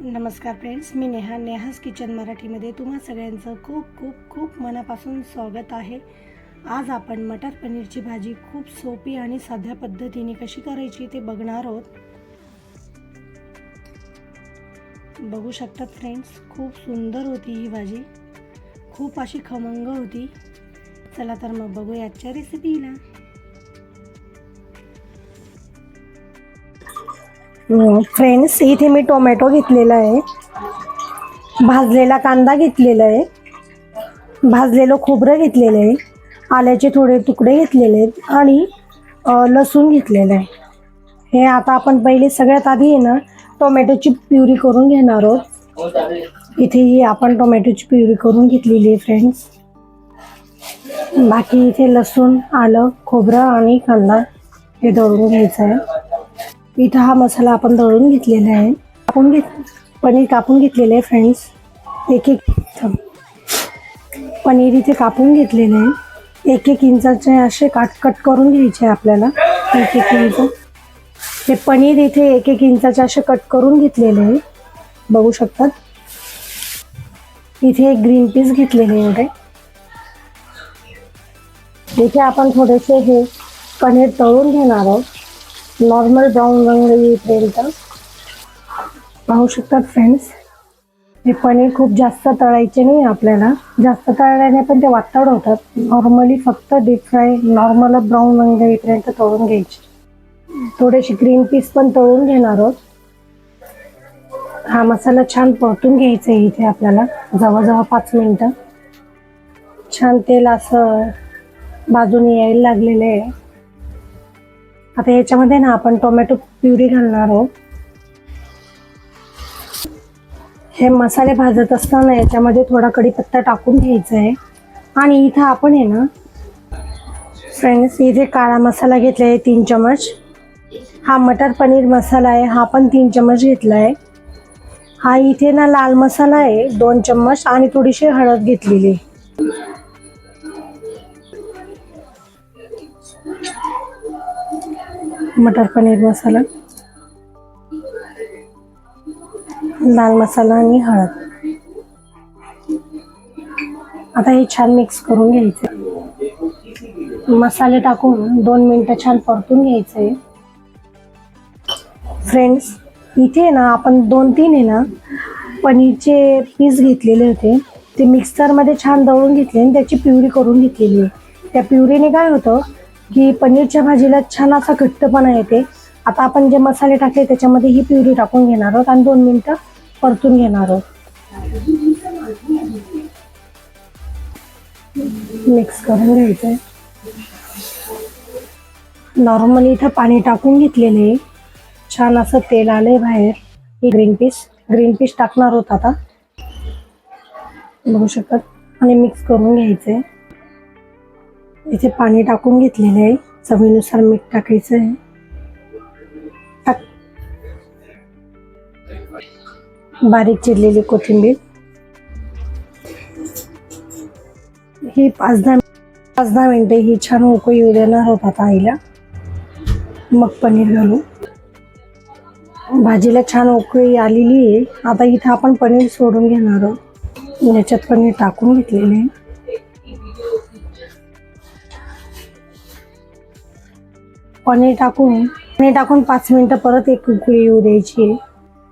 नमस्कार फ्रेंड्स मी नेहा नेहास किचन मराठीमध्ये तुम्हा सगळ्यांचं खूप खूप खूप मनापासून स्वागत आहे. आज आपण मटर पनीरची भाजी खूप सोपी आणि साध्या पद्धतीने कशी करायची ते बघणार आहोत. बघू शकतात फ्रेंड्स खूप सुंदर होती ही भाजी. खूप अशी खमंग होती. चला तर मग बघूया आजच्या रेसिपीला फ्रेंड्स इथे मी टोमॅटो घेतलेला आहे. भाजलेला कांदा घेतलेला आहे. भाजलेलं खोबरं घेतलेलं आहे. आल्याचे थोडे तुकडे घेतलेले आहेत आणि लसूण घेतलेलं आहे. हे आता आपण पहिले सगळ्यात आधी आहे ना टोमॅटोची प्युरी करून घेणार आहोत. इथे ही आपण टोमॅटोची प्युरी करून घेतलेली आहे फ्रेंड्स बाकी इथे लसूण आलं खोबरं आणि कांदा हे दळून घ्यायचं आहे. इथं हा मसाला आपण दळून घेतलेला आहे. कापून घेत पनीर कापून घेतलेलं आहे फ्रेंड्स एक एक पनीर इथे कापून घेतलेलं आहे. एक एक इंचाचे असे काट कट करून घ्यायचे आपल्याला. एक एक इंच. हे पनीर इथे एक एक इंचाचे असे कट करून घेतलेले आहे. बघू शकतात? इथे एक ग्रीन पीस घेतलेले आहे एवढे. इथे आपण थोडेसे हे पनीर तळून घेणार आहोत. नॉर्मल ब्राऊन रंग येईपर्यंत पाहू शकतात फ्रेंड्स हे पनीर खूप जास्त तळायचे नाही आपल्याला. जास्त तळल्याने पण ते वातड होतात नॉर्मली फक्त डीप फ्राय नॉर्मल ब्राऊन रंग येईपर्यंत तळून घ्यायचे. थोडेसे ग्रीन पीस पण तळून घेणार आहोत. हा मसाला छान परतून घ्यायचा आहे इथे आपल्याला. जवळजवळ पाच मिनटं. छान तेल असं बाजूने यायला लागलेलं आहे. आता याच्यामध्ये ना आपण टोमॅटो प्युरी घालणार आहोत. हे मसाले भाजत असताना याच्यामध्ये थोडा कढीपत्ता टाकून घ्यायचा आहे. आणि इथं आपण आहे ना फ्रेंड्स इथे काळा मसाला घेतला आहे तीन चमच हा मटर पनीर मसाला आहे हा पण तीन चमच घेतला आहे हा इथे ना लाल मसाला आहे दोन चम्मच आणि थोडीशी हळद घेतलेली मटर पनीर मसाला लाल मसाला आणि हळद. आता हे छान मिक्स करून घ्यायचं मसाले टाकून दोन मिनटं छान परतून घ्यायचं आहे फ्रेंड्स इथे ना आपण दोन तीन आहे ना पनीरचे पीस घेतलेले होते. ते मिक्सरमध्ये छान दळून घेतले आणि त्याची प्युरी करून घेतलेली आहे. त्या प्युरीने काय होतं की पनीरच्या भाजीला छान असा घट्टपणा येते. आता आपण जे मसाले टाकले त्याच्यामध्ये ही प्युरी टाकून घेणार आहोत आणि दोन मिनटं परतून घेणार आहोत. मिक्स करून घ्यायचं नॉर्मली इथं पाणी टाकून घेतलेलं आहे. छान असं तेल आलंय बाहेर. ही ग्रीन पीस. ग्रीन पीस टाकणार आहोत आता. बघू शकत. आणि मिक्स करून घ्यायचं आहे इथे पाणी टाकून घेतलेले आहे. चवीनुसार मीठ टाकायचं आहे. बारीक चिरलेली कोथिंबीर. ही पाच दहा पाच दहा मिनटे ही छान उकळी येऊ देणार होत आता आईला. मग पनीर घालू. भाजीला छान उकळी आलेली आहे. आता इथं आपण पनीर सोडून घेणार आहोत. याच्यात पनीर टाकून घेतलेले आहे. पनीर टाकून पनीर टाकून पाच मिनिटं परत एक उकळी येऊ द्यायची.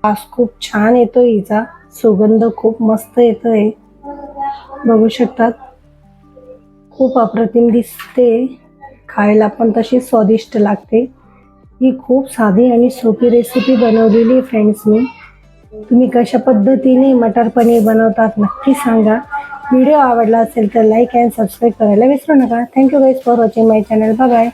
वास खूप छान येतोय हिचा. सुगंध खूप मस्त येतोय. बघू शकतात? खूप अप्रतिम दिसते. खायला पण तशी स्वादिष्ट लागते. ही खूप साधी आणि सोपी रेसिपी बनवलेली फ्रेंड्स मी. तुम्ही कशा पद्धतीने मटर पनीर बनवतात नक्की सांगा. व्हिडिओ आवडला असेल तर लाईक अँड सबस्क्राईब करायला विसरू नका. Thank you guys for watching my channel bye